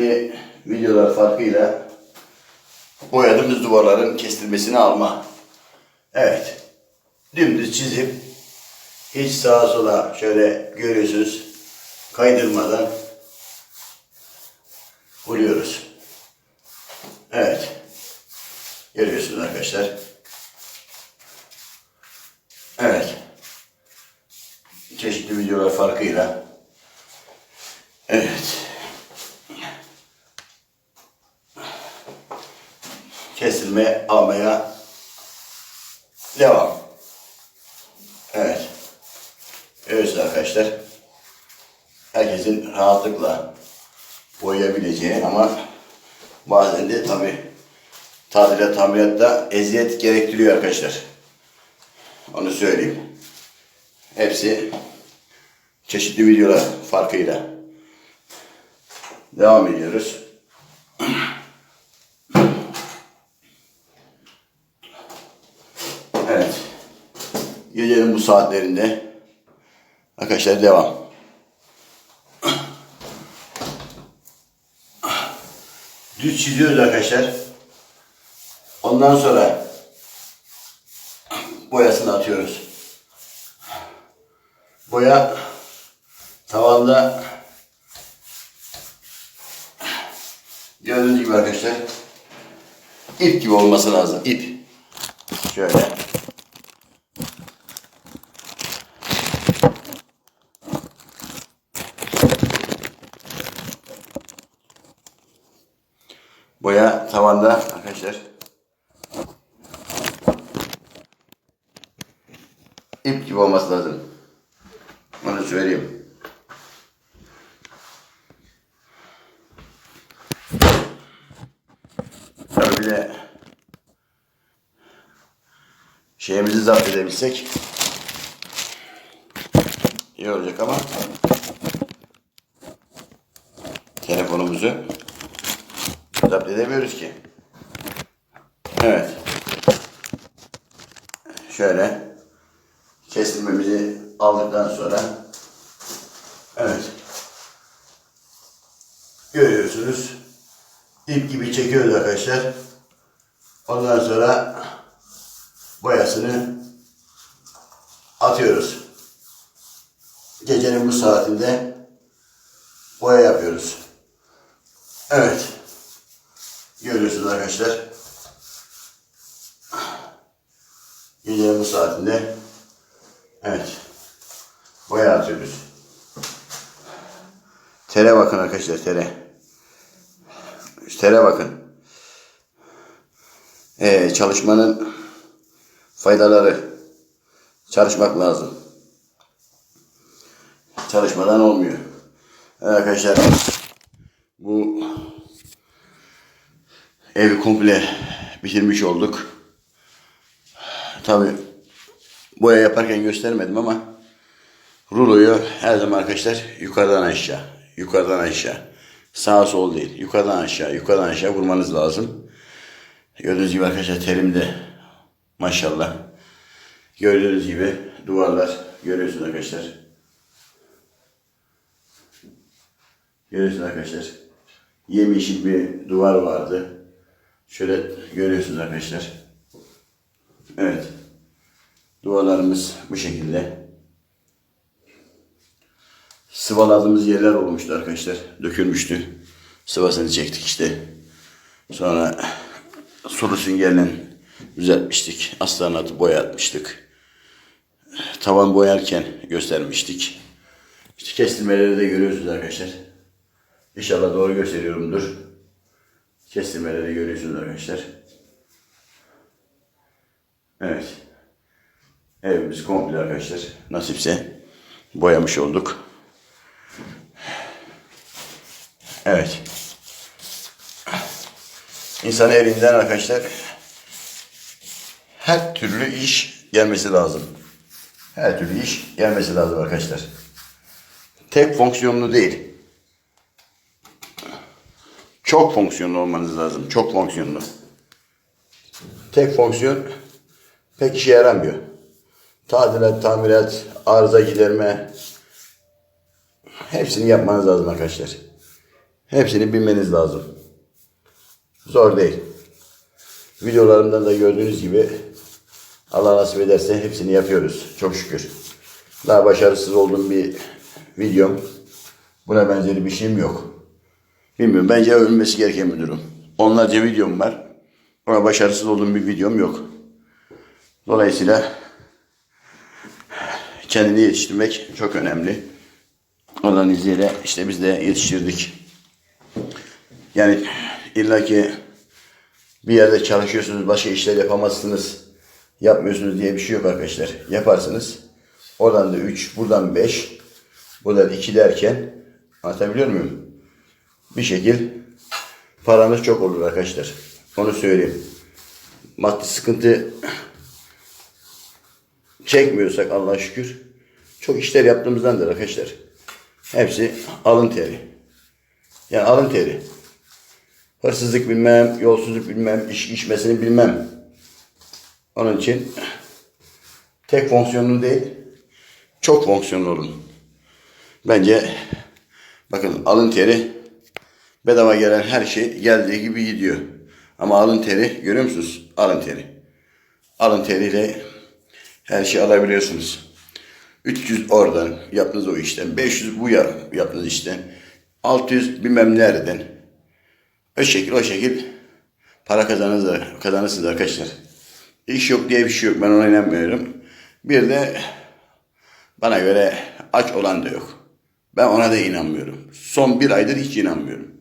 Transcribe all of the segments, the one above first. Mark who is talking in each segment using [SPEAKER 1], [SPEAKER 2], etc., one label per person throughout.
[SPEAKER 1] çeşitli videolar farkıyla boyadığımız duvarların kestirmesini alma. Evet. Dümdüz çizip hiç sağa sola şöyle görüyorsunuz kaydırmadan vuruyoruz. Evet. Görüyorsunuz arkadaşlar. Evet. Çeşitli videolar farkıyla. Evet. Kesilme almaya devam. Evet. Evet arkadaşlar. Herkesin rahatlıkla boyayabileceği ama bazen de tabi tadilat tamiratta eziyet gerektiriyor arkadaşlar. Onu söyleyeyim. Hepsi çeşitli videolar farkıyla. Devam ediyoruz. Evet. Gecenin bu saatlerinde arkadaşlar devam. Düz çiziyoruz arkadaşlar. Ondan sonra boyasını atıyoruz. Boya tavanda gördüğünüz gibi arkadaşlar ip gibi olması lazım. ip. Şöyle. Boya tavanda arkadaşlar. İp gibi olması lazım. Onu söyleyeyim. Tabii bir de şeyimizi zapt edebilsek iyi olacak ama telefonumuzu zapt edemiyoruz ki. Evet. Şöyle kestirmemizi aldıktan sonra evet görüyorsunuz ip gibi çekiyoruz arkadaşlar. Ondan sonra boyasını atıyoruz. Gecenin bu saatinde boya yapıyoruz. Evet. Görüyorsunuz arkadaşlar. Gecenin bu saatinde evet boya atıyoruz. Tere bakın arkadaşlar tere. Tere bakın. Ee, çalışmanın faydaları. Çalışmak lazım. Çalışmadan olmuyor. Evet arkadaşlar bu evi komple bitirmiş olduk. Tabi boya yaparken göstermedim ama ruloyu her zaman arkadaşlar yukarıdan aşağı, yukarıdan aşağı. Sağ sol değil, yukarıdan aşağı, yukarıdan aşağı vurmanız lazım. Gördüğünüz gibi arkadaşlar terimde maşallah. Gördüğünüz gibi duvarlar görüyorsunuz arkadaşlar. Görüyorsunuz arkadaşlar. Yemyeşil bir duvar vardı. Şöyle görüyorsunuz arkadaşlar. Evet. Duvarlarımız bu şekilde. Sıvaladığımız yerler olmuştu arkadaşlar. Dökülmüştü. Sıvasını çektik işte. Sonra sulu süngerle düzeltmiştik. Aslanatı boyatmıştık. Tavan boyarken göstermiştik. İşte kestirmeleri de görüyorsunuz arkadaşlar. İnşallah doğru gösteriyorumdur. Kestirmeleri görüyorsunuz arkadaşlar. Evet. Evimiz komple arkadaşlar. Nasipse boyamış olduk. Evet. İnsan elinden arkadaşlar her türlü iş gelmesi lazım. Her türlü iş gelmesi lazım arkadaşlar. Tek fonksiyonlu değil. Çok fonksiyonlu olmanız lazım. Çok fonksiyonlu. Tek fonksiyon pek işe yaramıyor. Tadilat, tamirat, arıza giderme hepsini yapmanız lazım arkadaşlar. Hepsini bilmeniz lazım. Zor değil. Videolarımdan da gördüğünüz gibi Allah nasip ederse hepsini yapıyoruz. Çok şükür. Daha başarısız olduğum bir videom. Buna benzeri bir şeyim yok. Bilmiyorum. Bence övülmesi gereken bir durum. Onlarca videom var. Ama başarısız olduğum bir videom yok. Dolayısıyla kendini yetiştirmek çok önemli. Ondan izniyle işte biz de yetiştirdik. Yani illaki bir yerde çalışıyorsunuz, başka işler yapamazsınız, yapmıyorsunuz diye bir şey yok arkadaşlar. Yaparsınız. Oradan da 3, buradan 5, buradan 2 derken anlatabiliyor muyum? Bir şekil paranız çok olur arkadaşlar. Onu söyleyeyim. Maddi sıkıntı çekmiyorsak Allah'a şükür çok işler yaptığımızdandır arkadaşlar. Hepsi alın teri. Yani alın teri. Hırsızlık bilmem, yolsuzluk bilmem, iş içmesini bilmem. Onun için tek fonksiyonlu değil, çok fonksiyonlu olun. Bence bakın alın teri bedava gelen her şey geldiği gibi gidiyor. Ama alın teri görüyor musunuz? Alın teri. Alın teriyle her şeyi alabiliyorsunuz. 300 oradan yaptığınız o işten, 500 bu ya yaptığınız işten, 600 bilmem nereden. O şekil o şekil para kazanırsınız, kazanırsınız arkadaşlar. İş yok diye bir şey yok. Ben ona inanmıyorum. Bir de bana göre aç olan da yok. Ben ona da inanmıyorum. Son bir aydır hiç inanmıyorum.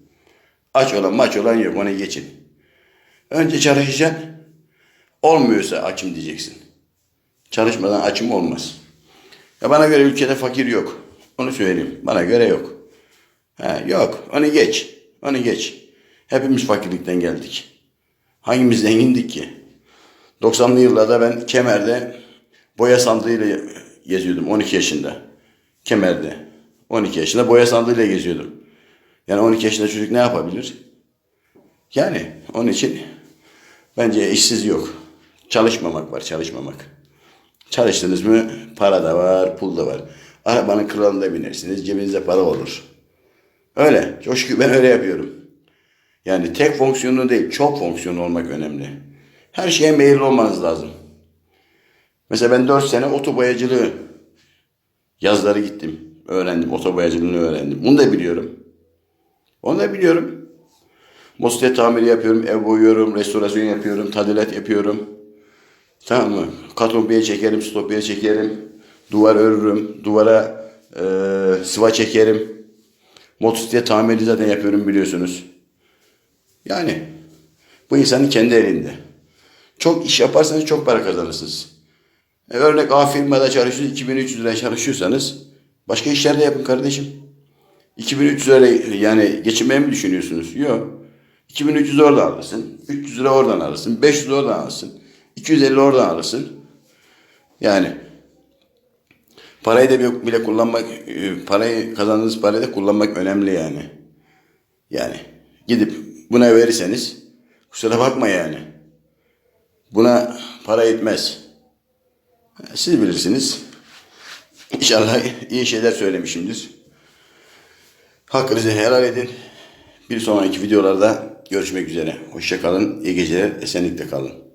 [SPEAKER 1] Aç olan maç olan yok. Onu geçin. Önce çalışacaksın. Olmuyorsa açım diyeceksin. Çalışmadan açım olmaz. Ya bana göre ülkede fakir yok. Onu söyleyeyim. Bana göre yok. Ha, yok. Onu geç. Onu geç. Hepimiz fakirlikten geldik. Hangimiz zengindik ki? 90'lı yıllarda ben Kemer'de boya sandığıyla geziyordum 12 yaşında. Kemer'de. 12 yaşında boya sandığıyla geziyordum. Yani 12 yaşında çocuk ne yapabilir? Yani onun için bence işsiz yok. Çalışmamak var, çalışmamak. Çalıştınız mı para da var, pul da var. Arabanın kralında binersiniz, cebinizde para olur. Öyle. Çok şükür ben öyle yapıyorum. Yani tek fonksiyonlu değil, çok fonksiyonlu olmak önemli. Her şeye meyilli olmanız lazım. Mesela ben 4 sene otoboyacılığı yazları gittim. Öğrendim, otoboyacılığını öğrendim. Bunu da biliyorum. Onu da biliyorum. Motosiklet tamiri yapıyorum, ev boyuyorum, restorasyon yapıyorum, tadilat yapıyorum. Tamam mı? Katompiye çekerim, stopiye çekerim. Duvar örürüm, duvara e, sıva çekerim. Motosiklet tamiri zaten yapıyorum biliyorsunuz. Yani bu insanın kendi elinde. Çok iş yaparsanız çok para kazanırsınız. E, örnek A firmada çalışıyorsunuz, 2300 lira çalışıyorsanız başka işler de yapın kardeşim. 2300 lira yani geçinmeyi mi düşünüyorsunuz? Yok. 2300 oradan alırsın, 300 lira oradan alırsın, 500 oradan alırsın, 250 oradan alırsın. Yani parayı da bile kullanmak, e, parayı kazandığınız parayı da kullanmak önemli yani. Yani gidip buna verirseniz kusura bakma yani. Buna para etmez. Siz bilirsiniz. İnşallah iyi şeyler söylemişimdir. Hakkınızı helal edin. Bir sonraki videolarda görüşmek üzere. Hoşça kalın. İyi geceler. Esenlikle kalın.